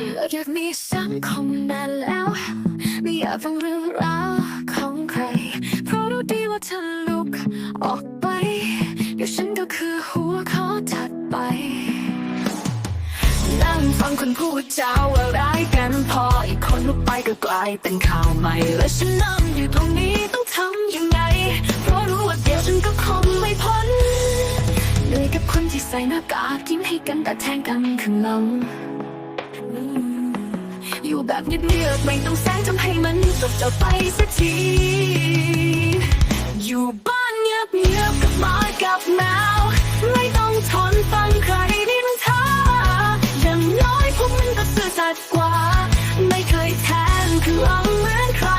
ลิกอยากมีสังคมนานแล้ว ไม่อยากฟังเรื่องราวของใคร เพราะรู้ดีว่าเธอลุกออกไป เดี๋ยวฉันก็คือหัวข้อถัดไป นั่งฟังคนพูดจาว่าร้ายกันพออีกคนลุกไปก็กลายเป็นข่าวใหม่ และฉันนั่งอยู่ตรงนี้ต้องทำยังไง เพราะรู้ว่าเดี๋ยวฉันก็คงไม่พ้นเหนื่อยกับคนที่ใส่หน้ากากยิ้มให้กันแต่แทงกันข้างหลังอืม อยู่แบบเงียบๆไม่ต้องแสงทำให้มันจบจะไปสักที อยู่บ้านเงียบเงียบกับหมากับแมว ไม่ต้องทนฟังใครนินทาอย่างน้อยพวกมันก็ซื่อสัตย์กว่า ไม่เคยแทนคือเอาเหมือนใคร